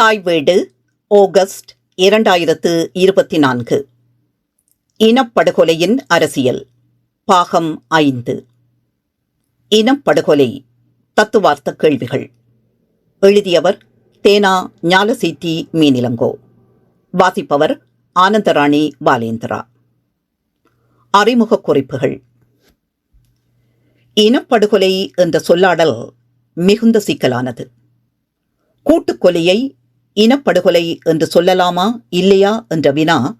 தாய் வீடு ஆகஸ்ட் இரண்டாயிரத்து இருபத்தி நான்கு இனப்படுகொலையின் அரசியல் பாகம் ஐந்து. இனப்படுகொலை தத்துவார்த்த கேள்விகள். எழுதியவர் தேனா ஞாலசீத்தி மீனிலங்கோ. வாசிப்பவர் ஆனந்தராணி பாலேந்திரா. அறிமுக குறிப்புகள். இனப்படுகொலை என்ற சொல்லாடல் மிகுந்த சிக்கலானது. கூட்டுக்கொலையை இனப்படுகொலை என்று சொல்லலாமா இல்லையா என்ற வினா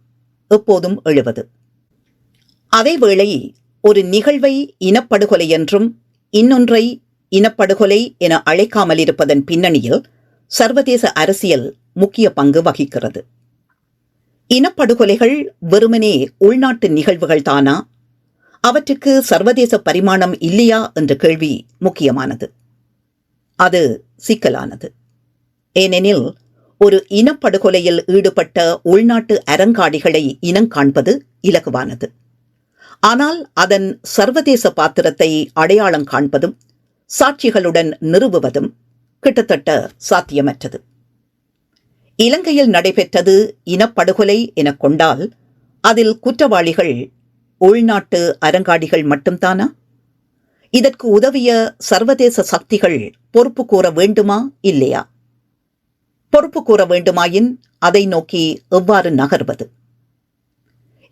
எப்போதும் எழுவது. அதேவேளை ஒரு நிகழ்வை இனப்படுகொலை என்றும் இன்னொன்றை இனப்படுகொலை என அழைக்காமல் இருப்பதன் பின்னணியில் சர்வதேச அரசியல் முக்கிய பங்கு வகிக்கிறது. இனப்படுகொலைகள் வெறுமனே உள்நாட்டு நிகழ்வுகள் தானா? அவற்றுக்கு சர்வதேச பரிமாணம் இல்லையா என்ற கேள்வி முக்கியமானது. அது சிக்கலானது. ஏனெனில் ஒரு இனப்படுகொலையில் ஈடுபட்ட உள்நாட்டு அரங்காடிகளை இனங்காண்பது இலகுவானது. ஆனால் அதன் சர்வதேச பாத்திரத்தை அடையாளம் காண்பதும் சாட்சிகளுடன் நிறுவுவதும் கிட்டத்தட்ட சாத்தியமற்றது. இலங்கையில் நடைபெற்றது இனப்படுகொலை எனக் கொண்டால் அதில் குற்றவாளிகள் உள்நாட்டு அரங்காடிகள் மட்டும்தானா? இதற்கு உதவிய சர்வதேச சக்திகள் பொறுப்பு கூற வேண்டுமா இல்லையா? பொறுப்பு கூற வேண்டுமாயின் அதை நோக்கி எவ்வாறு நகர்வது?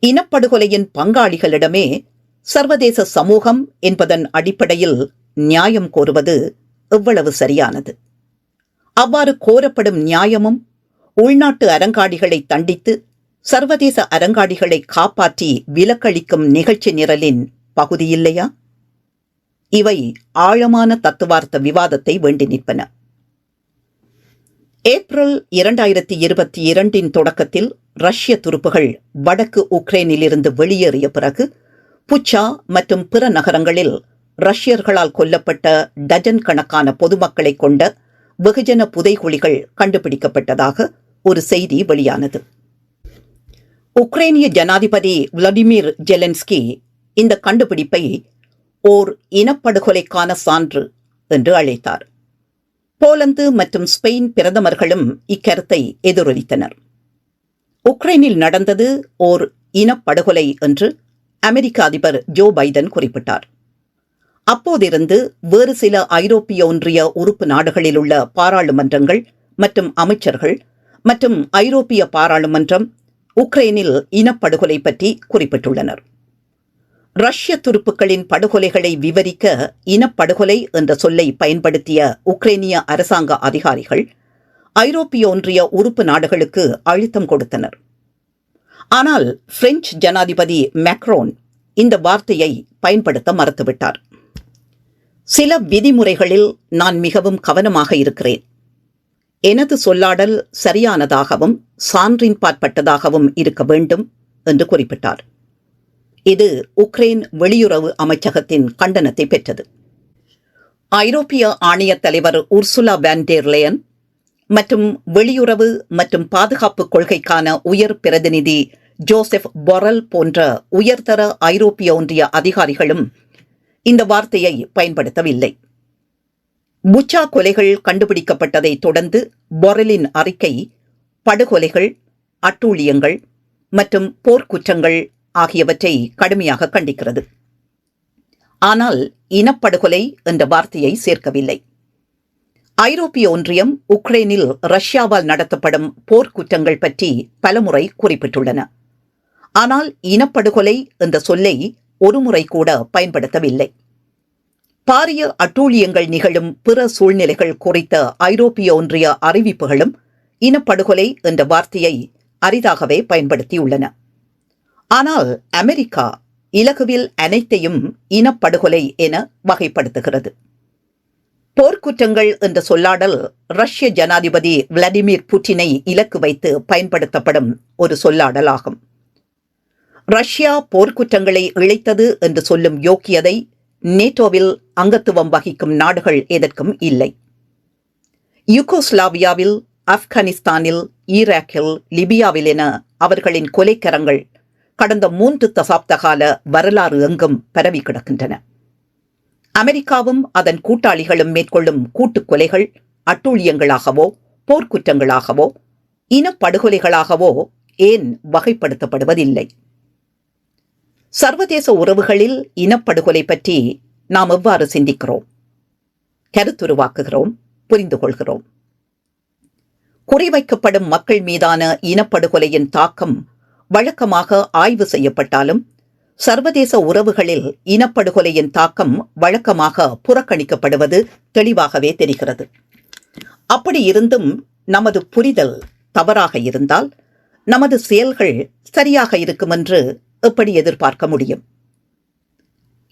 இனப்படுகொலையின் பங்காளிகளிடமே சர்வதேச சமூகம் என்பதன் அடிப்படையில் நியாயம் கோருவது எவ்வளவு சரியானது? அவ்வாறு கோரப்படும் நியாயமும் உள்நாட்டு அரங்காடிகளை தண்டித்து சர்வதேச அரங்காடிகளை காப்பாற்றி விலக்களிக்கும் நிகழ்ச்சி நிரலின் பகுதியில்லையா? இவை ஆழமான தத்துவார்த்த விவாதத்தை வேண்டி நிற்பன. ஏப்ரல் இரண்டாயிரத்தி இருபத்தி இரண்டின் தொடக்கத்தில் ரஷ்ய துருப்புகள் வடக்கு உக்ரைனிலிருந்து வெளியேறிய பிறகு புச்சா மற்றும் பிற நகரங்களில் ரஷ்யர்களால் கொல்லப்பட்ட டஜன் கணக்கான பொதுமக்களை கொண்ட வெகுஜன புதைகுழிகள் கண்டுபிடிக்கப்பட்டதாக ஒரு செய்தி வெளியானது. உக்ரைனிய ஜனாதிபதி விளாடிமிர் ஜெலன்ஸ்கி இந்த கண்டுபிடிப்பை ஓர் இனப்படுகொலைக்கான சான்று என்று அழைத்தார். போலந்து மற்றும் ஸ்பெயின் பிரதமர்களும் இக்கருத்தை எதிரொலித்தனர். உக்ரைனில் நடந்தது ஓர் இனப்படுகொலை என்று அமெரிக்க அதிபர் ஜோ பைடன் குறிப்பிட்டார். அப்போதிருந்து வேறு சில ஐரோப்பிய ஒன்றிய உறுப்பு நாடுகளில் உள்ள பாராளுமன்றங்கள் மற்றும் அமைச்சர்கள் மற்றும் ஐரோப்பிய பாராளுமன்றம் உக்ரைனில் இனப்படுகொலை பற்றி குறிப்பிட்டுள்ளனர். ரஷ்ய துருப்புக்களின் படுகொலைகளை விவரிக்க இனப்படுகொலை என்ற சொல்லை பயன்படுத்திய உக்ரைனிய அரசாங்க அதிகாரிகள் ஐரோப்பிய ஒன்றிய உறுப்பு நாடுகளுக்கு அழுத்தம் கொடுத்தனர். ஆனால் பிரெஞ்சு ஜனாதிபதி மேக்ரோன் இந்த வார்த்தையை பயன்படுத்த மறுத்துவிட்டார். சில விதிமுறைகளில் நான் மிகவும் கவனமாக இருக்கிறேன். எனது சொல்லாடல் சரியானதாகவும் சான்றின் பாற்பட்டதாகவும் இருக்க வேண்டும் என்று குறிப்பிட்டார். இது உக்ரைன் வெளியுறவு அமைச்சகத்தின் கண்டனத்தை பெற்றது. ஐரோப்பிய ஆணைய தலைவர் உர்சுலா வேண்டேர்லேயன் மற்றும் வெளியுறவு மற்றும் பாதுகாப்பு கொள்கைக்கான உயர் பிரதிநிதி ஜோசப் பொரல் போன்ற உயர்தர ஐரோப்பிய ஒன்றிய அதிகாரிகளும் இந்த வார்த்தையை பயன்படுத்தவில்லை. புச்சா கொலைகள் கண்டுபிடிக்கப்பட்டதை தொடர்ந்து பொரலின் அறிக்கை படுகொலைகள் அட்டூழியங்கள் மற்றும் போர்க்குற்றங்கள் ஆகியவற்றை கடுமையாக கண்டிக்கிறது. ஆனால் இனப்படுகொலை என்ற வார்த்தையை சேர்க்கவில்லை. ஐரோப்பிய ஒன்றியம் உக்ரைனில் ரஷ்யாவால் நடத்தப்படும் போர்க்குற்றங்கள் பற்றி பலமுறை குறிப்பிட்டுள்ளன. ஆனால் இனப்படுகொலை என்ற சொல்லை ஒருமுறை கூட பயன்படுத்தவில்லை. பாரிய அட்டூழியங்கள் நிகழும் பிற சூழ்நிலைகள் குறித்த ஐரோப்பிய ஒன்றிய அறிவிப்புகளும் இனப்படுகொலை என்ற வார்த்தையை அரிதாகவே பயன்படுத்தியுள்ளன. ஆனால் அமெரிக்கா இலகுவில் அனைத்தையும் இனப்படுகொலை என வகைப்படுத்துகிறது. போர்க்குற்றங்கள் என்ற சொல்லாடல் ரஷ்ய ஜனாதிபதி விளாடிமிர் புட்டினை இலக்கு வைத்து பயன்படுத்தப்படும் ஒரு சொல்லாடலாகும். ரஷ்யா போர்க்குற்றங்களை இழைத்தது என்று சொல்லும் யோக்கியதை நேட்டோவில் அங்கத்துவம் வகிக்கும் நாடுகள் எதற்கும் இல்லை. யுகோஸ்லாவியாவில் ஆப்கானிஸ்தானில் ஈராக்கில் லிபியாவில் என அவர்களின் கொலைக்கரங்கள் கடந்த மூன்று தசாப்த கால வரலாறு எங்கும் பரவி கிடக்கின்றன. அமெரிக்காவும் அதன் கூட்டாளிகளும் மேற்கொள்ளும் கூட்டுக் கொலைகள் அட்டூழியங்களாகவோ போர்க்குற்றங்களாகவோ இனப்படுகொலைகளாகவோ ஏன் வகைப்படுத்தப்படுவதில்லை? சர்வதேச உறவுகளில் இனப்படுகொலை பற்றி நாம் எவ்வாறு சிந்திக்கிறோம்? கருத்துருவாக்குகிறோம் புரிந்து கொள்கிறோம் குறிவைக்கப்படும் மக்கள் மீதான இனப்படுகொலையின் தாக்கம் வழக்கமாக ஆய்வு செய்யப்பட்டாலும் சர்வதேச உறவுகளில் இனப்படுகொலையின் தாக்கம் வழக்கமாக புறக்கணிக்கப்படுவது தெளிவாகவே தெரிகிறது. அப்படி இருந்தும் நமது புரிதல் தவறாக இருந்தால் நமது செயல்கள் சரியாக இருக்கும் என்று எப்படி எதிர்பார்க்க முடியும்?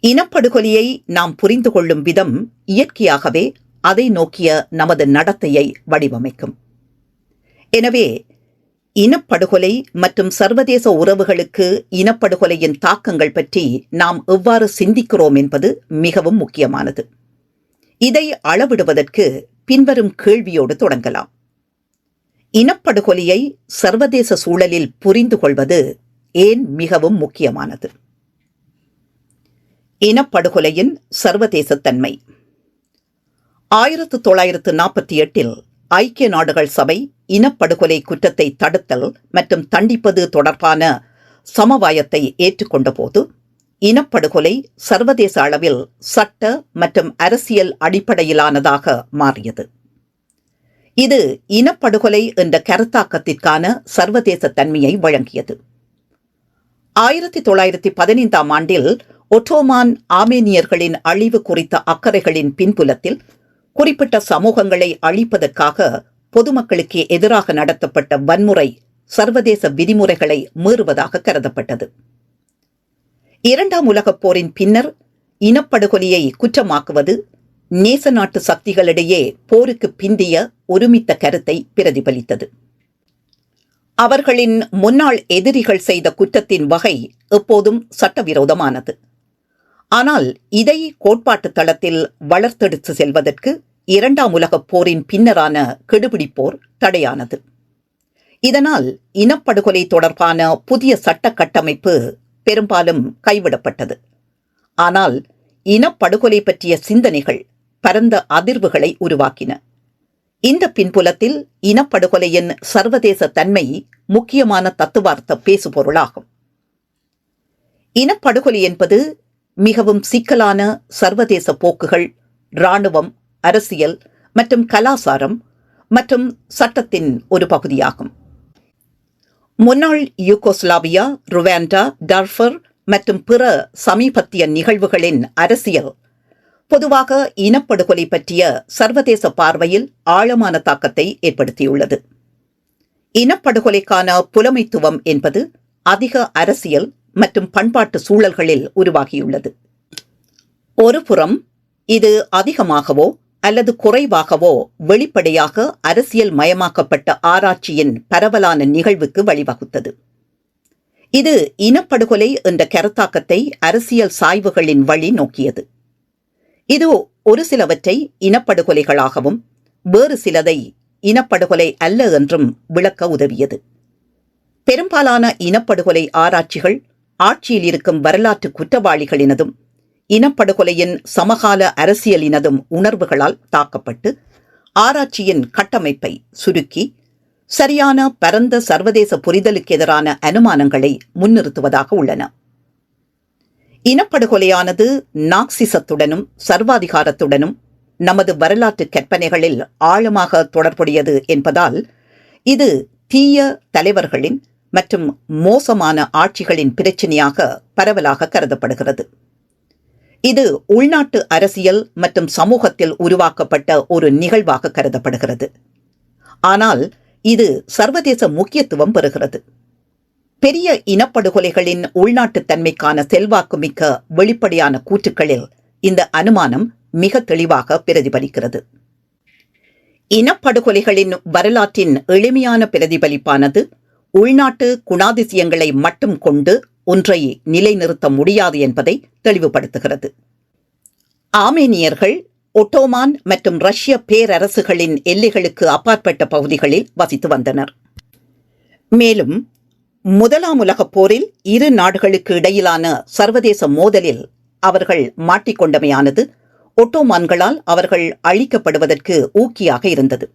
இனப்படுகொலையை நாம் புரிந்து கொள்ளும் விதம் இயற்கையாகவே அதை நோக்கிய நமது நடத்தையை வடிவமைக்கும். எனவே இனப்படுகொலை மற்றும் சர்வதேச உறவுகளுக்கு இனப்படுகொலையின் தாக்கங்கள் பற்றி நாம் எவ்வாறு சிந்திக்கிறோம் என்பது மிகவும் முக்கியமானது. இதை அளவிடுவதற்கு பின்வரும் கேள்வியோடு தொடங்கலாம். இனப்படுகொலையை சர்வதேச சூழலில் புரிந்து கொள்வது ஏன் மிகவும் முக்கியமானது? இனப்படுகொலையின் சர்வதேச தன்மை. ஆயிரத்து தொள்ளாயிரத்து நாற்பத்தி எட்டில் ஐக்கிய நாடுகள் சபை இனப்படுகொலை குற்றத்தை தடுத்தல் மற்றும் தண்டிப்பது தொடர்பான சமவாயத்தை ஏற்றுக்கொண்ட போது இனப்படுகொலை சர்வதேச அளவில் சட்ட மற்றும் அரசியல் அடிப்படையிலானதாக மாறியது. இது இனப்படுகொலை என்ற கருத்தாக்கத்திற்கான சர்வதேச தன்மையை வழங்கியது. ஆயிரத்தி தொள்ளாயிரத்தி பதினைந்தாம் ஆண்டில் ஒட்டோமான் ஆமேனியர்களின் அழிவு குறித்த அக்கறைகளின் பின்புலத்தில் குறிப்பிட்ட சமூகங்களை அழிப்பதற்காக பொதுமக்களுக்கு எதிராக நடத்தப்பட்ட வன்முறை சர்வதேச விதிமுறைகளை மீறுவதாக கருதப்பட்டது. இரண்டாம் உலகப் போரின் பின்னர் இனப்படுகொலையை குற்றமாக்குவது நேச நாட்டு சக்திகளிடையே போருக்கு பிந்திய ஒருமித்த கருத்தை பிரதிபலித்தது. அவர்களின் முன்னாள் எதிரிகள் செய்த குற்றத்தின் வகை எப்போதும் சட்டவிரோதமானது. ஆனால் இதை கோட்பாட்டு தளத்தில் வளர்த்தெடுத்து செல்வதற்கு இரண்டாம் உலகப் போரின் பின்னரான கெடுபிடிப்போர் தடையானது. இதனால் இனப்படுகொலை தொடர்பான புதிய சட்ட கட்டமைப்பு பெரும்பாலும் கைவிடப்பட்டது. ஆனால் இனப்படுகொலை பற்றிய சிந்தனைகள் பரந்த அதிர்வுகளை உருவாக்கின. இந்த பின்புலத்தில் இனப்படுகொலையின் சர்வதேச தன்மை முக்கியமான தத்துவார்த்த பேசுபொருளாகும். இனப்படுகொலை என்பது மிகவும் சிக்கலான சர்வதேச போக்குகள் இராணுவம் அரசியல் மற்றும் கலாசாரம் மற்றும் சட்டத்தின் ஒரு பகுதியாகும். முன்னாள் யூகோஸ்லாவியா ருவாண்டா டர்ஃபர் மற்றும் பிற சமீபத்திய நிகழ்வுகளின் அரசியல் பொதுவாக இனப்படுகொலை பற்றிய சர்வதேச பார்வையில் ஆழமான தாக்கத்தை ஏற்படுத்தியுள்ளது. இனப்படுகொலைக்கான புலமைத்துவம் என்பது அதிக அரசியல் மற்றும் பண்பாட்டு சூழல்களில் உருவாகியுள்ளது. ஒருபுறம் இது அதிகமாகவோ அல்லது குறைவாகவோ வெளிப்படையாக அரசியல் மயமாக்கப்பட்ட ஆராய்ச்சியின் பரவலான நிகழ்வுக்கு வழிவகுத்தது. இது இனப்படுகொலை என்ற கருத்தாக்கத்தை அரசியல் சாய்வுகளின் வழி நோக்கியது. இது ஒரு சிலவற்றை இனப்படுகொலைகளாகவும் வேறு சிலதை இனப்படுகொலை அல்ல என்றும் விளக்க உதவியது. பெரும்பாலான இனப்படுகொலை ஆராய்ச்சிகள் ஆட்சியில் இருக்கும் வரலாற்று குற்றவாளிகளினதும் இனப்படுகொலையின் சமகால அரசியலினதும் உணர்வுகளால் தாக்கப்பட்டு ஆராய்ச்சியின் கட்டமைப்பை சுருக்கி சரியான பரந்த சர்வதேச புரிதலுக்கு எதிரான அனுமானங்களை முன்னிறுத்துவதாக உள்ளன. இனப்படுகொலையானது நாக்சிசத்துடனும் சர்வாதிகாரத்துடனும் நமது வரலாற்று கற்பனைகளில் ஆழமாக தொடர்புடையது என்பதால் இது தீய தலைவர்களின் மற்றும் மோசமான ஆட்சிகளின் பிரச்சினையாக பரவலாக கருதப்படுகிறது. இது உள்நாட்டு அரசியல் மற்றும் சமூகத்தில் உருவாக்கப்பட்ட ஒரு நிகழ்வாக கருதப்படுகிறது. ஆனால் இது சர்வதேச முக்கியத்துவம் பெறுகிறது. பெரிய இனப்படுகொலைகளின் உள்நாட்டு தன்மைக்கான செல்வாக்குமிக்க வெளிப்படையான கூற்றுக்களில் இந்த அனுமானம் மிக தெளிவாக பிரதிபலிக்கிறது. இனப்படுகொலைகளின் வரலாற்றின் எளிமையான பிரதிபலிப்பானது உள்நாட்டு குணாதிசயங்களை மட்டும் கொண்டு ஒன்றை நிலைநிறுத்த முடியாது என்பதை தெளிவுபடுத்துகிறது. ஆமேனியர்கள் ஒட்டோமான் மற்றும் ரஷ்ய பேரரசுகளின் எல்லைகளுக்கு அப்பாற்பட்ட பகுதிகளில் வசித்து வந்தனர். மேலும் முதலாம் உலகப் போரில் இரு நாடுகளுக்கு இடையிலான சர்வதேச மோதலில் அவர்கள் மாட்டிக்கொண்டமையானது ஒட்டோமான்களால் அவர்கள் அழிக்கப்படுவதற்கு ஊக்கியாக இருந்தது.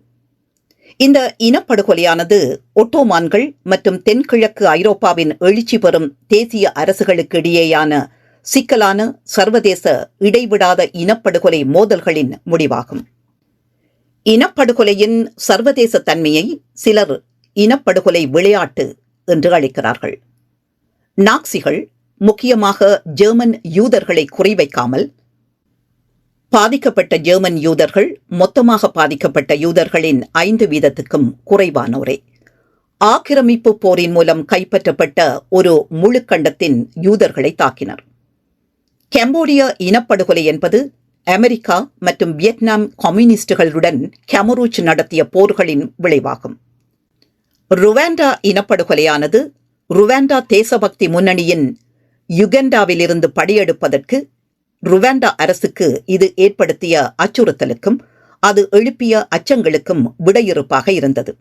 இந்த இனப்படுகொலையானது ஒட்டோமான்கள் மற்றும் தென்கிழக்கு ஐரோப்பாவின் எழுச்சி பெறும் தேசிய அரசுகளுக்கு இடையேயான சிக்கலான சர்வதேச இடைவிடாத இனப்படுகொலை மோதல்களின் முடிவாகும். இனப்படுகொலையின் சர்வதேச தன்மையை சிலர் இனப்படுகொலை விளையாட்டு என்று அழைக்கிறார்கள். நாக்சிகள் முக்கியமாக ஜெர்மன் யூதர்களை குறிவைக்காமல் பாதிக்கப்பட்ட ஜெர்மன் யூதர்கள் மொத்தமாக பாதிக்கப்பட்ட யூதர்களின் ஐந்து வீதத்துக்கும் குறைவானோரே. ஆக்கிரமிப்பு போரின் மூலம் கைப்பற்றப்பட்ட ஒரு முழுக்கண்டத்தின் யூதர்களை தாக்கினர். கம்போடிய இனப்படுகொலை என்பது அமெரிக்கா மற்றும் வியட்நாம் கம்யூனிஸ்டுகளுடன் கெமரூச் நடத்திய போர்களின் விளைவாகும். ருவாண்டா இனப்படுகொலையானது ருவாண்டா தேசபக்தி முன்னணியின் யுகண்டாவிலிருந்து படியெடுப்பதற்கு ருவாண்டா அரசுக்கு இது ஏற்படுத்திய அச்சுறுத்தலுக்கும் அது எழுப்பிய அச்சங்களுக்கும் விடையிறுப்பாக இருந்தது.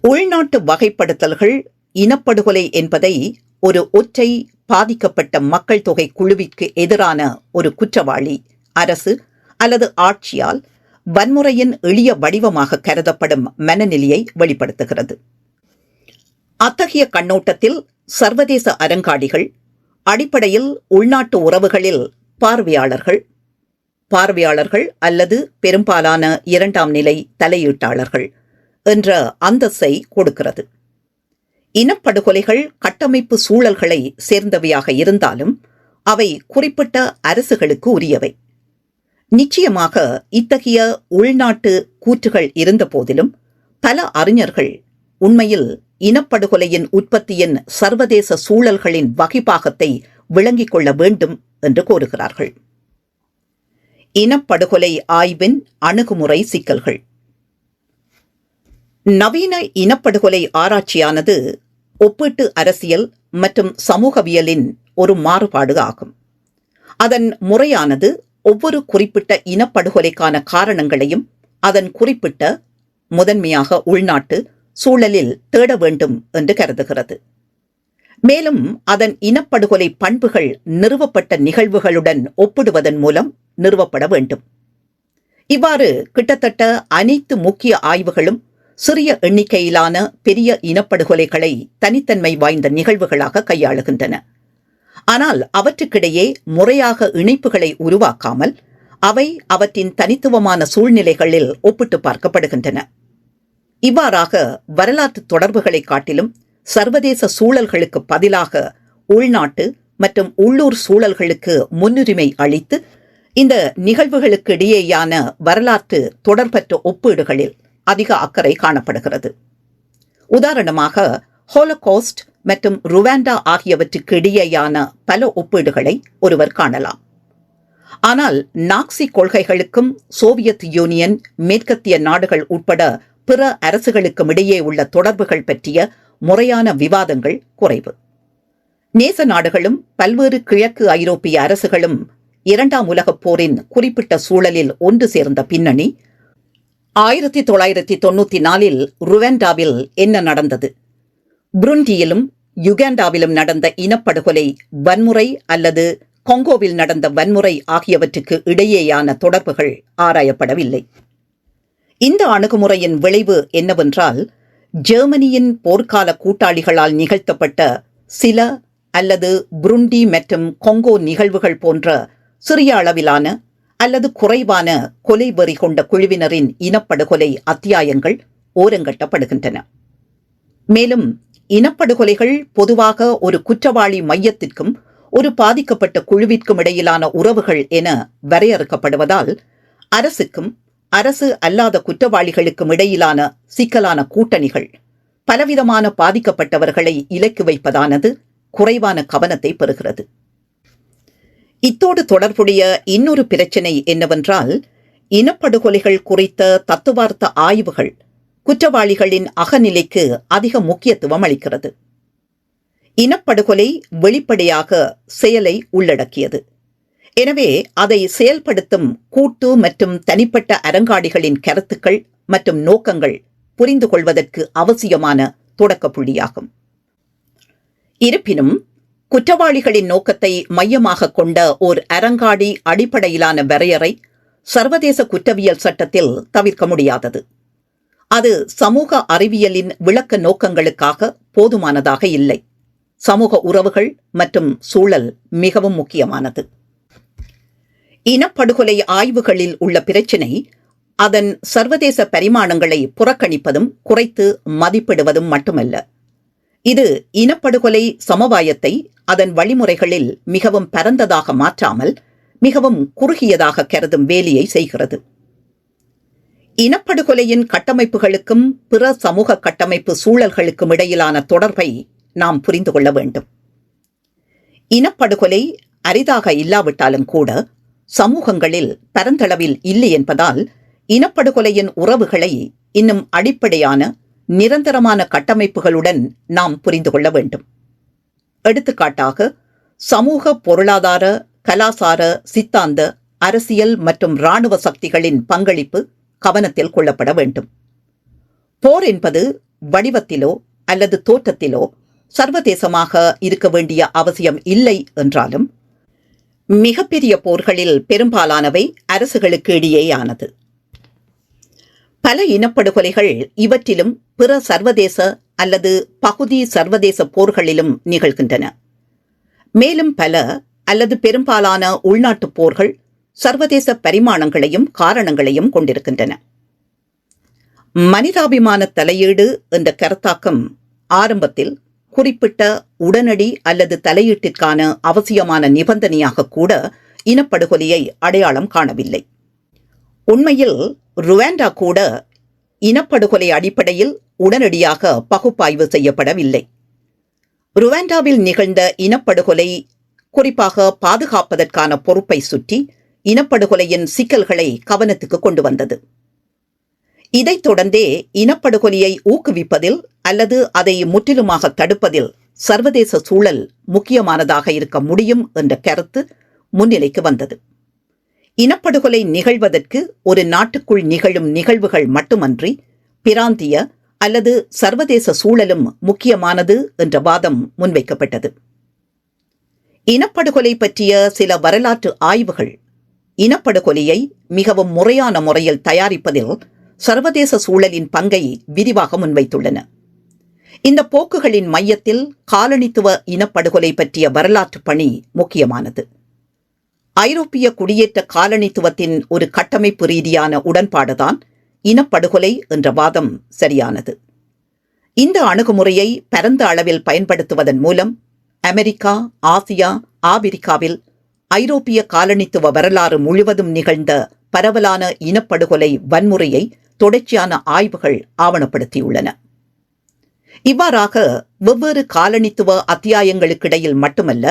உள்நாட்டு வகைப்படுத்தல்கள் இனப்படுகொலை என்பதை ஒரு ஒற்றை பாதிக்கப்பட்ட மக்கள் தொகை குழுவிற்கு எதிரான ஒரு குற்றவாளி அரசு அல்லது ஆட்சியால் வன்முறையின் எளிய வடிவமாக கருதப்படும் மனநிலையை வெளிப்படுத்துகிறது. அத்தகைய கண்ணோட்டத்தில் சர்வதேச அரங்காடிகள் அடிப்படையில் உள்நாட்டு உறவுகளில் பார்வையாளர்கள் பார்வையாளர்கள் அல்லது பெரும்பாலான இரண்டாம் நிலை தலையீட்டாளர்கள் என்ற அந்தஸ்தை கொடுக்கிறது. இனப்படுகொலைகள் கட்டமைப்பு சூழல்களை சேர்ந்தவையாக இருந்தாலும் அவை குறிப்பிட்ட அரசுகளுக்கு உரியவை. நிச்சயமாக இத்தகைய உள்நாட்டு கூற்றுகள் இருந்த போதிலும் பல அறிஞர்கள் உண்மையில் இனப்படுகொலையின் உற்பத்தியின் சர்வதேச சூழல்களின் வகைப்பாகத்தை விளங்கிக் கொள்ள வேண்டும் என்று கோருகிறார்கள். இனப்படுகொலை ஆய்வின் அணுகுமுறை சிக்கல்கள். நவீன இனப்படுகொலை ஆராய்ச்சியானது ஒப்பீட்டு அரசியல் மற்றும் சமூகவியலின் ஒரு மாறுபாடு ஆகும். அதன் முறையானது ஒவ்வொரு குறிப்பிட்ட இனப்படுகொலைக்கான காரணங்களையும் அதன் குறிப்பிட்ட முதன்மையாக உள்நாட்டு சூழலில் தேட வேண்டும் என்று கருதுகிறது. மேலும் அதன் இனப்படுகொலை பண்புகள் நிறுவப்பட்ட நிகழ்வுகளுடன் ஒப்பிடுவதன் மூலம் நிறுவப்பட வேண்டும். இவ்வாறு கிட்டத்தட்ட அனைத்து முக்கிய ஆய்வுகளும் சிறிய எண்ணிக்கையிலான பெரிய இனப்படுகொலைகளை தனித்தன்மை வாய்ந்த நிகழ்வுகளாக கையாளுகின்றன. ஆனால் அவற்றுக்கிடையே முறையாக இணைப்புகளை உருவாக்காமல் அவை அவற்றின் தனித்துவமான சூழ்நிலைகளில் ஒப்பிட்டு பார்க்கப்படுகின்றன. இவ்வாறாக வரலாற்று தொடர்புகளை காட்டிலும் சர்வதேச சூழல்களுக்கு பதிலாக உள்நாட்டு மற்றும் உள்ளூர் சூழல்களுக்கு முன்னுரிமை அளித்து இந்த நிகழ்வுகளுக்கு இடையேயான வரலாற்று தொடர்பற்ற ஒப்பீடுகளில் அதிக அக்கறை காணப்படுகிறது. உதாரணமாக ஹோலகோஸ்ட் மற்றும் ருவாண்டா ஆகியவற்றுக்கு இடையேயான பல ஒப்பீடுகளை ஒருவர் காணலாம். ஆனால் நாக்சி கொள்கைகளுக்கும் சோவியத் யூனியன் மேற்கத்திய நாடுகள் உட்பட பிற அரசுகளுக்கும் இடையே உள்ள தொடர்புகள் பற்றிய முறையான விவாதங்கள் குறைவு. நேச நாடுகளும் பல்வேறு கிழக்கு ஐரோப்பிய அரசுகளும் இரண்டாம் உலகப் போரின் குறிப்பிட்ட சூழலில் ஒன்று சேர்ந்த பின்னணி ஆயிரத்தி தொள்ளாயிரத்தி தொண்ணூத்தி நாலில் ருவெண்டாவில் என்ன நடந்தது? புருண்டியிலும் யுகாண்டாவிலும் நடந்த இனப்படுகொலை வன்முறை அல்லது கொங்கோவில் நடந்த வன்முறை ஆகியவற்றுக்கு இடையேயான தொடர்புகள் ஆராயப்படவில்லை. இந்த அணுகுமுறையின் விளைவு என்னவென்றால் ஜெர்மனியின் போர்க்கால கூட்டாளிகளால் நிகழ்த்தப்பட்ட சில அல்லது புருண்டி மற்றும் கொங்கோ நிகழ்வுகள் போன்ற சிறிய அளவிலான அல்லது குறைவான கொலை வெறி கொண்ட குழுவினரின் இனப்படுகொலை அத்தியாயங்கள் ஓரங்கட்டப்படுகின்றன. மேலும் இனப்படுகொலைகள் பொதுவாக ஒரு குற்றவாளி மையத்திற்கும் ஒரு பாதிக்கப்பட்ட குழுவிற்கும் இடையிலான உறவுகள் என வரையறுக்கப்படுவதால் அரசுக்கும் அரசு அல்லாத குற்றவாளிகளுக்கும் இடையிலான சிக்கலான கூட்டணிகள். பலவிதமான பாதிக்கப்பட்டவர்களை இலக்கு வைப்பதானது குறைவான கவனத்தை பெறுகிறது. இத்தோடு தொடர்புடைய இன்னொரு பிரச்சனை என்னவென்றால் இனப்படுகொலைகள் குறித்த தத்துவார்த்த ஆய்வுகள் குற்றவாளிகளின் அகநிலைக்கு அதிக முக்கியத்துவம் அளிக்கிறது. இனப்படுகொலை வெளிப்படையாக செயலை உள்ளடக்கியது. எனவே அதை செயல்படுத்தும் கூட்டு மற்றும் தனிப்பட்ட அரங்காடிகளின் கருத்துக்கள் மற்றும் நோக்கங்கள் புரிந்து கொள்வதற்கு அவசியமான தொடக்க புள்ளியாகும். இருப்பினும் குற்றவாளிகளின் நோக்கத்தை மையமாக கொண்ட ஓர் அரங்காடி அடிப்படையிலான வரையறை சர்வதேச குற்றவியல் சட்டத்தில் தவிர்க்க முடியாதது. அது சமூக அறிவியலின் விளக்க நோக்கங்களுக்காக போதுமானதாக இல்லை. சமூக உறவுகள் மற்றும் சூழல் மிகவும் முக்கியமானது. இனப்படுகொலை ஆய்வுகளில் உள்ள பிரச்சினை அதன் சர்வதேச பரிமாணங்களை புறக்கணிப்பதும் குறைத்து மதிப்பிடுவதும் மட்டுமல்ல. இது இனப்படுகொலை சமவாயத்தை அதன் வழிமுறைகளில் மிகவும் பரந்ததாக மாற்றாமல் மிகவும் குறுகியதாக கருதும் வேலையை செய்கிறது. இனப்படுகொலையின் கட்டமைப்புகளுக்கும் பிற சமூக கட்டமைப்பு சூழல்களுக்கும் இடையிலான தொடர்பை நாம் புரிந்து கொள்ள வேண்டும். இனப்படுகொலை அரிதாக இல்லாவிட்டாலும் கூட சமூகங்களில் பரந்தளவில் இல்லை என்பதால் இனப்படுகொலையின் உறவுகளை இன்னும் அடிப்படையான நிரந்தரமான கட்டமைப்புகளுடன் நாம் புரிந்து கொள்ள வேண்டும். எடுத்துக்காட்டாக சமூக பொருளாதார கலாசார சித்தாந்த அரசியல் மற்றும் இராணுவ சக்திகளின் பங்களிப்பு கவனத்தில் கொள்ளப்பட வேண்டும். போர் என்பது வடிவத்திலோ அல்லது தோற்றத்திலோ சர்வதேசமாக இருக்க வேண்டிய அவசியம் இல்லை என்றாலும் மிகப்பெரிய போர்களில் பெரும்பாலானவை அரசுகளுக்கு இடையேயானது. பல இனப்படுகொலைகள் இவற்றிலும் பிற சர்வதேச அல்லது பகுதி சர்வதேச போர்களிலும் நிகழ்கின்றன. மேலும் பல அல்லது பெரும்பாலான உள்நாட்டுப் போர்கள் சர்வதேச பரிமாணங்களையும் காரணங்களையும் கொண்டிருக்கின்றன. மனிதாபிமான தலையீடு என்ற கருத்தாக்கம் ஆரம்பத்தில் குறிப்பிட்ட உடனடி அல்லது தலையீட்டிற்கான அவசியமான நிபந்தனையாக கூட இனப்படுகொலையை அடையாளம் காணவில்லை. உண்மையில் ருவாண்டா கூட இனப்படுகொலை அடிப்படையில் உடனடியாக பகுப்பாய்வு செய்யப்படவில்லை. ருவாண்டாவில் நிகழ்ந்த இனப்படுகொலை குறிப்பாக பாதுகாப்பதற்கான பொறுப்பை சுற்றி இனப்படுகொலையின் சிக்கல்களை கவனத்துக்கு கொண்டு வந்தது. இதைத் தொடர்ந்தே இனப்படுகொலையை ஊக்குவிப்பதில் அல்லது அதை முற்றிலுமாக தடுப்பதில் சர்வதேச சூழல் முக்கியமானதாக இருக்க முடியும் என்ற கருத்து முன்னிலைக்கு வந்தது. இனப்படுகொலை நிகழ்வதற்கு ஒரு நாட்டுக்குள் நிகழும் நிகழ்வுகள் மட்டுமன்றி பிராந்திய அல்லது சர்வதேச சூழலும் முக்கியமானது என்ற வாதம் முன்வைக்கப்பட்டது. இனப்படுகொலை பற்றிய சில வரலாற்று ஆய்வுகள் இனப்படுகொலையை மிகவும் முறையான முறையில் தயாரிப்பதில் சர்வதேச சூழலின் பங்கை விரிவாக முன்வைத்துள்ளன. இந்த போக்குகளின் மையத்தில் காலனித்துவ இனப்படுகொலை பற்றிய வரலாற்று பணி முக்கியமானது. ஐரோப்பிய குடியேற்ற காலனித்துவத்தின் ஒரு கட்டமைப்பு ரீதியான உடன்பாடுதான் இனப்படுகொலை என்ற வாதம் சரியானது. இந்த அணுகுமுறையை பரந்த அளவில் பயன்படுத்துவதன் மூலம் அமெரிக்கா ஆசியா ஆபிரிக்காவில் ஐரோப்பிய காலனித்துவ வரலாறு முழுவதும் நிகழ்ந்த பரவலான இனப்படுகொலை வன்முறையை தொடர்ச்சியான ஆய்வுகள் ஆவணப்படுத்தியுள்ளன. இவ்வாறாக வெவ்வேறு காலனித்துவ அத்தியாயங்களுக்கிடையில் மட்டுமல்ல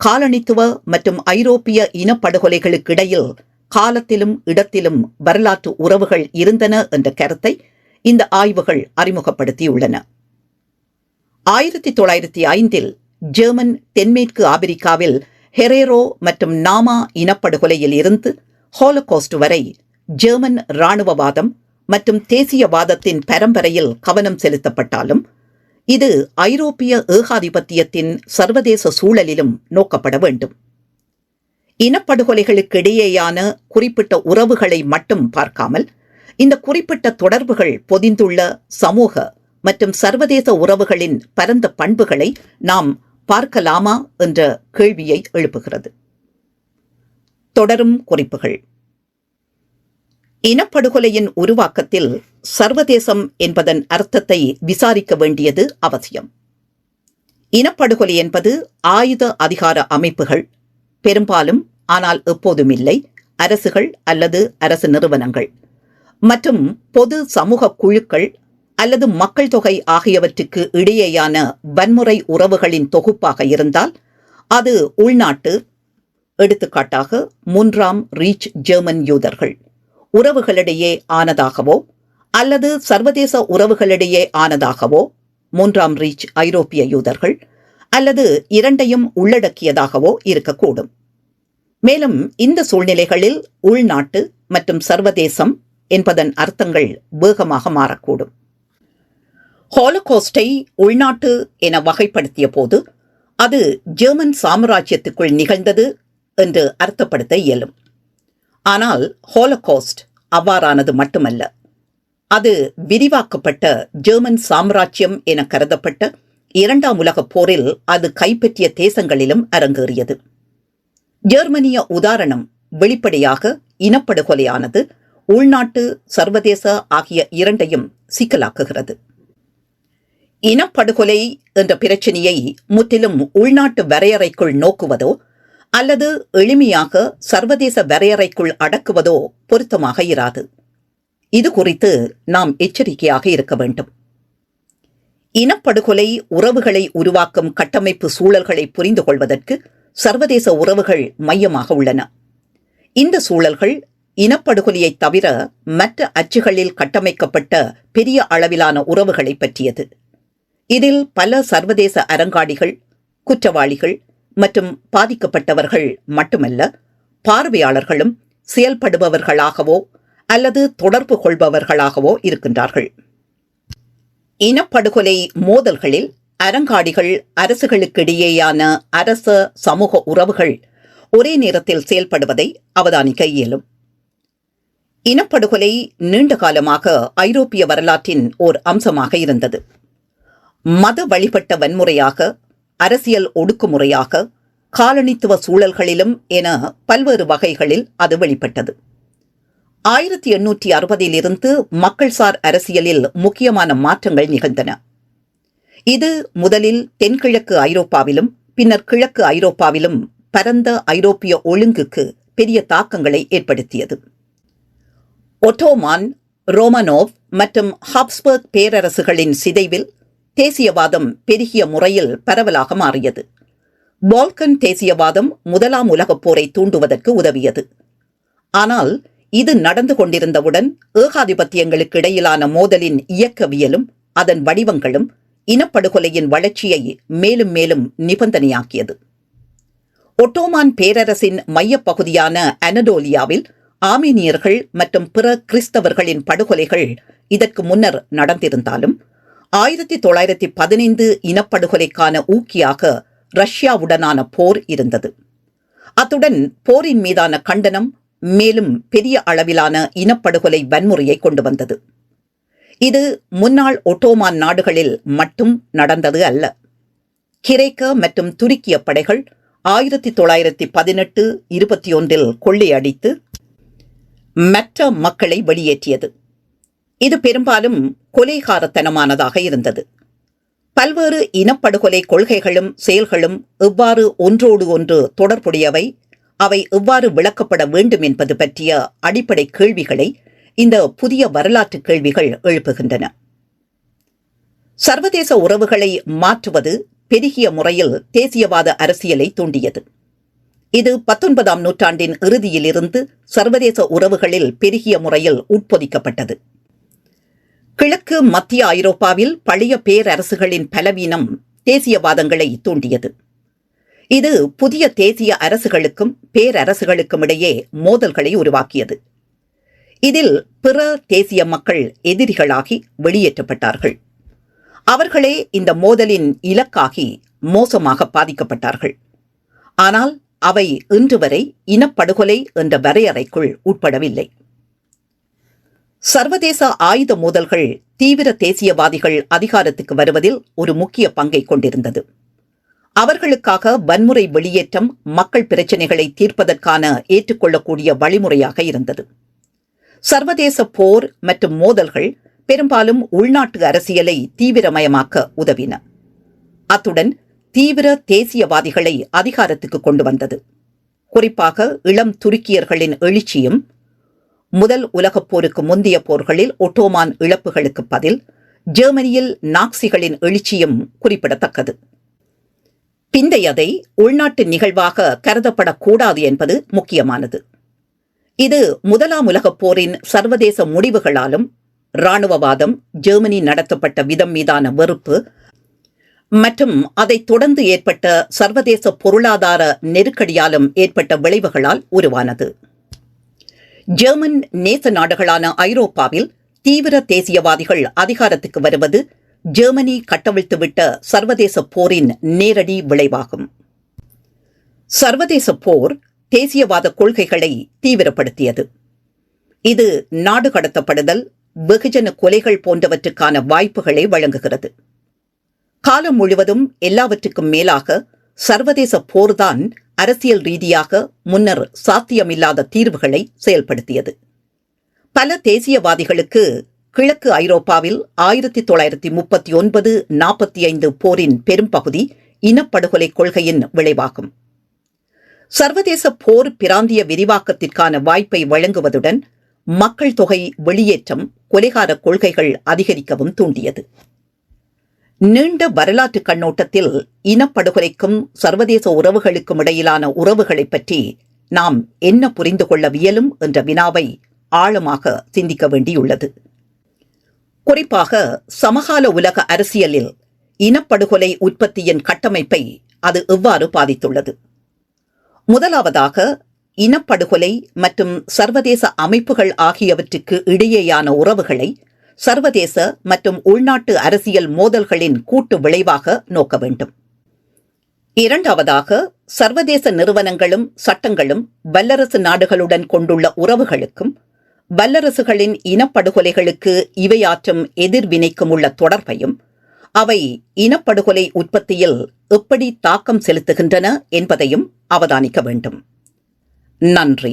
காலனித்துவ மற்றும் ஐரோப்பிய இனப்படுகொலைகளுக்கிடையில் காலத்திலும் இடத்திலும் வரலாற்று உறவுகள் இருந்தன என்ற கருத்தை இந்த ஆய்வுகள் அறிமுகப்படுத்தியுள்ளன. ஆயிரத்தி தொள்ளாயிரத்தி ஐந்தில் ஜெர்மன் தென்மேற்கு ஆபிரிக்காவில் ஹெரேரோ மற்றும் நாமா இனப்படுகொலையில் இருந்து ஹோலகோஸ்ட் வரை ஜெர்மன் இராணுவவாதம் மற்றும் தேசியவாதத்தின் பரம்பரையில் கவனம் செலுத்தப்பட்டாலும் இது ஐரோப்பிய ஏகாதிபத்தியத்தின் சர்வதேச சூழலிலும் நோக்கப்பட வேண்டும். இனப்படுகொலைகளுக்கிடையேயான குறிப்பிட்ட உறவுகளை மட்டும் பார்க்காமல் இந்த குறிப்பிட்ட தொடர்புகள் பொதிந்துள்ள சமூக மற்றும் சர்வதேச உறவுகளின் பரந்த பண்புகளை நாம் பார்க்கலாமா என்ற கேள்வியை எழுப்புகிறது. தொடரும் குறிப்புகள். இனப்படுகொலையின் உருவாக்கத்தில் சர்வதேசம் என்பதன் அர்த்தத்தை விசாரிக்க வேண்டியது அவசியம். இனப்படுகொலை என்பது ஆயுத அதிகார அமைப்புகள் பெரும்பாலும் ஆனால் எப்போதும் இல்லை அரசுகள் அல்லது அரசு நிறுவனங்கள் மற்றும் பொது சமூக குழுக்கள் அல்லது மக்கள் தொகை ஆகியவற்றுக்கு இடையேயான வன்முறை உறவுகளின் தொகுப்பாக இருந்தால் அது உள்நாட்டு எடுத்துக்காட்டாக மூன்றாம் ரீச் ஜெர்மன் யூதர்கள். உறவுகளிடையே ஆனதாகவோ அல்லது சர்வதேச உறவுகளிடையே ஆனதாகவோ மூன்றாம் ரீச் ஐரோப்பிய யூதர்கள் அல்லது இரண்டையும் உள்ளடக்கியதாகவோ இருக்கக்கூடும். மேலும் இந்த சூழ்நிலைகளில் உள்நாட்டு மற்றும் சர்வதேசம் என்பதன் அர்த்தங்கள் வேகமாக மாறக்கூடும். ஹோலோகாஸ்டை உள்நாட்டு என வகைப்படுத்திய போது அது ஜெர்மன் சாம்ராஜ்யத்துக்குள் நிகழ்ந்தது என்று அர்த்தப்படுத்த இயலும். ஆனால் ஹோலகோஸ்ட் அவ்வாறானது மட்டுமல்ல. அது விரிவாக்கப்பட்ட ஜெர்மன் சாம்ராஜ்யம் என கருதப்பட்ட இரண்டாம் உலகப் போரில் அது கைப்பற்றிய தேசங்களிலும் அரங்கேறியது. ஜெர்மனிய உதாரணம் வெளிப்படையாக இனப்படுகொலையானது உள்நாட்டு சர்வதேச ஆகிய இரண்டையும் சிக்கலாக்குகிறது. இனப்படுகொலை என்ற பிரச்சனையை முற்றிலும் உள்நாட்டு வரையறைக்குள் நோக்குவதோ அல்லது எளிமையாக சர்வதேச வரையறைக்குள் அடக்குவதோ பொருத்தமாக இராது. இது குறித்து நாம் எச்சரிக்கையாக இருக்க வேண்டும். இனப்படுகொலை உறவுகளை உருவாக்கும் கட்டமைப்பு சூழல்களை புரிந்து கொள்வதற்கு சர்வதேச உறவுகள் மையமாக உள்ளன. இந்த சூழல்கள் இனப்படுகொலையை தவிர மற்ற அச்சுகளில் கட்டமைக்கப்பட்ட பெரிய அளவிலான உறவுகளை பற்றியது. இதில் பல சர்வதேச அரங்காடிகள் குற்றவாளிகள் மற்றும் பாதிக்கப்பட்டவர்கள் மட்டுமல்ல பார்வையாளர்களும் செயல்படுபவர்களாகவோ அல்லது தொடர்பு கொள்பவர்களாகவோ இருக்கின்றார்கள். இனப்படுகொலை மோதல்களில் அரங்காடிகள் அரசுகளுக்கிடையேயான அரச சமூக உறவுகள் ஒரே நேரத்தில் செயல்படுவதை அவதானிக்க இயலும். இனப்படுகொலை நீண்ட காலமாக ஐரோப்பிய வரலாற்றின் ஓர் அம்சமாக இருந்தது. மத வழிபட்ட வன்முறையாக அரசியல் ஒடுக்குமுறையாக காலனித்துவ சூழல்களிலும் என பல்வேறு வகைகளில் அது வெளிப்பட்டது. ஆயிரத்தி எண்ணூற்றி அறுபதிலிருந்து மக்கள்சார் அரசியலில் முக்கியமான மாற்றங்கள் நிகழ்ந்தன. இது முதலில் தென்கிழக்கு ஐரோப்பாவிலும் பின்னர் கிழக்கு ஐரோப்பாவிலும் பரந்த ஐரோப்பிய ஒழுங்குக்கு பெரிய தாக்கங்களை ஏற்படுத்தியது. ஒட்டோமான் ரோமனோவ் மற்றும் ஹாப்ஸ்பர்க் பேரரசுகளின் சிதைவில் தேசியவாதம் பெருகிய முறையில் பரவலாக மாறியது. பால்கன் தேசியவாதம் முதலாம் உலகப் போரை தூண்டுவதற்கு உதவியது. ஆனால் இது நடந்து கொண்டிருந்தவுடன் ஏகாதிபத்தியங்களுக்கு இடையிலான மோதலின் இயக்கவியலும் அதன் வடிவங்களும் இனப்படுகொலையின் வளர்ச்சியை மேலும் மேலும் நிபந்தனையாக்கியது. ஒட்டோமான் பேரரசின் மையப்பகுதியான அனடோலியாவில் ஆமீனியர்கள் மற்றும் பிற கிறிஸ்தவர்களின் படுகொலைகள் இதற்கு முன்னர் நடந்திருந்தாலும் ஆயிரத்தி தொள்ளாயிரத்தி பதினைந்து இனப்படுகொலைக்கான ஊக்கியாக ரஷ்யாவுடனான போர் இருந்தது. அத்துடன் போரின் மீதான கண்டனம் மேலும் பெரிய அளவிலான இனப்படுகொலை வன்முறையை கொண்டு வந்தது. இது முன்னாள் ஒட்டோமான் நாடுகளில் மட்டும் நடந்தது அல்ல. கிரேக்க மற்றும் துருக்கிய படைகள் ஆயிரத்தி தொள்ளாயிரத்தி பதினெட்டு இருபத்தி ஒன்றில் கொள்ளையடித்து மற்ற மக்களை வெளியேற்றியது. இது பெரும்பாலும் கொலைகாரத்தனமானதாக இருந்தது. பல்வேறு இனப்படுகொலை கொள்கைகளும் செயல்களும் எவ்வாறு ஒன்றோடு ஒன்று தொடர்புடையவை அவை எவ்வாறு விளக்கப்பட வேண்டும் என்பது பற்றிய அடிப்படை கேள்விகளை இந்த புதிய வரலாற்று கேள்விகள் எழுப்புகின்றன. சர்வதேச உறவுகளை மாற்றுவது பெருகிய முறையில் தேசியவாத அரசியலை தூண்டியது. இது பத்தொன்பதாம் நூற்றாண்டின் இறுதியிலிருந்து சர்வதேச உறவுகளில் பெருகிய முறையில் உட்பொதிக்கப்பட்டது. கிழக்கு மத்திய ஐரோப்பாவில் பழைய பேரரசுகளின் பலவீனம் தேசியவாதங்களை தூண்டியது. இது புதிய தேசிய அரசுகளுக்கும் பேரரசுகளுக்கும் இடையே மோதல்களை உருவாக்கியது. இதில் பிற தேசிய மக்கள் எதிரிகளாகி வெளியேற்றப்பட்டார்கள். அவர்களே இந்த மோதலின் இலக்காகி மோசமாக பாதிக்கப்பட்டார்கள். ஆனால் அவை இன்று வரை இனப்படுகொலை என்ற வரையறைக்குள் உட்படவில்லை. சர்வதேச ஆயுத மோதல்கள் தீவிர தேசியவாதிகள் அதிகாரத்துக்கு வருவதில் ஒரு முக்கிய பங்கை கொண்டிருந்தது. அவர்களுக்காக வன்முறை வெளியேற்றம் மக்கள் பிரச்சினைகளை தீர்ப்பதற்கான ஏற்றுக்கொள்ளக்கூடிய வழிமுறையாக இருந்தது. சர்வதேச போர் மற்றும் மோதல்கள் பெரும்பாலும் உள்நாட்டு அரசியலை தீவிரமயமாக்க உதவின. அத்துடன் தீவிர தேசியவாதிகளை அதிகாரத்துக்கு கொண்டு வந்தது. குறிப்பாக இளம் துருக்கியர்களின் எழுச்சியும் முதல் உலகப் போருக்கு முந்தைய போர்களில் ஒட்டோமான் இழப்புகளுக்கு பதில் ஜெர்மனியில் நாக்சிகளின் எழுச்சியும் குறிப்பிடத்தக்கது. பிந்தையதை உள்நாட்டு நிகழ்வாக கருதப்படக்கூடாது என்பது முக்கியமானது. இது முதலாம் உலகப் போரின் சர்வதேச முடிவுகளாலும் இராணுவவாதம் ஜெர்மனி நடத்தப்பட்ட விதம் மீதான வெறுப்பு மற்றும் அதைத் தொடர்ந்து ஏற்பட்ட சர்வதேச பொருளாதார நெருக்கடியாலும் ஏற்பட்ட விளைவுகளால் உருவானது. ஜெர்மன் நேச நாடுகளான ஐரோப்பாவில் தீவிர தேசியவாதிகள் அதிகாரத்துக்கு வருவது ஜெர்மனி கட்டவிழ்த்துவிட்ட சர்வதேச போரின் நேரடி விளைவாகும். சர்வதேச போர் தேசியவாத கொள்கைகளை தீவிரப்படுத்தியது. இது நாடு கடத்தப்படுதல் வெகுஜன கொலைகள் போன்றவற்றுக்கான வாய்ப்புகளை வழங்குகிறது. காலம் முழுவதும் எல்லாவற்றுக்கும் மேலாக சர்வதேச போர்தான் அரசியல் ரீதியாக முன்னர் சாத்தியமில்லாத தீர்வுகளை செயல்படுத்தியது. பல தேசியவாதிகளுக்கு கிழக்கு ஐரோப்பாவில் ஆயிரத்தி தொள்ளாயிரத்தி முப்பத்தி ஒன்பது நாற்பத்தி ஐந்து போரின் பெரும்பகுதி இனப்படுகொலை கொள்கையின் விளைவாகும். சர்வதேச போர் பிராந்திய விரிவாக்கத்திற்கான வாய்ப்பை வழங்குவதுடன் மக்கள் தொகை வெளியேற்றம் கொலைகார கொள்கைகள் அதிகரிக்கவும் தூண்டியது. நீண்ட வரலாற்று கண்ணோட்டத்தில் இனப்படுகொலைக்கும் சர்வதேச உறவுகளுக்கும் இடையிலான உறவுகளைப் பற்றி நாம் என்ன புரிந்து கொள்ள வியலும் என்ற வினாவை ஆழமாக சிந்திக்க வேண்டியுள்ளது. குறிப்பாக சமகால உலக அரசியலில் இனப்படுகொலை உற்பத்தியின் கட்டமைப்பை அது எவ்வாறு பாதித்துள்ளது? முதலாவதாக இனப்படுகொலை மற்றும் சர்வதேச அமைப்புகள் ஆகியவற்றுக்கு இடையேயான உறவுகளை சர்வதேச மற்றும் உள்நாட்டு அரசியல் மோதல்களின் கூட்டு விளைவாக நோக்க வேண்டும். இரண்டாவதாக சர்வதேச நிறுவனங்களும் சட்டங்களும் வல்லரசு நாடுகளுடன் கொண்டுள்ள உறவுகளுக்கும் வல்லரசுகளின் இனப்படுகொலைகளுக்கு இவையாற்றும் எதிர்வினைக்கும் உள்ள தொடர்பையும் அவை இனப்படுகொலை உற்பத்தியில் எப்படி தாக்கம் செலுத்துகின்றன என்பதையும் அவதானிக்க வேண்டும். நன்றி.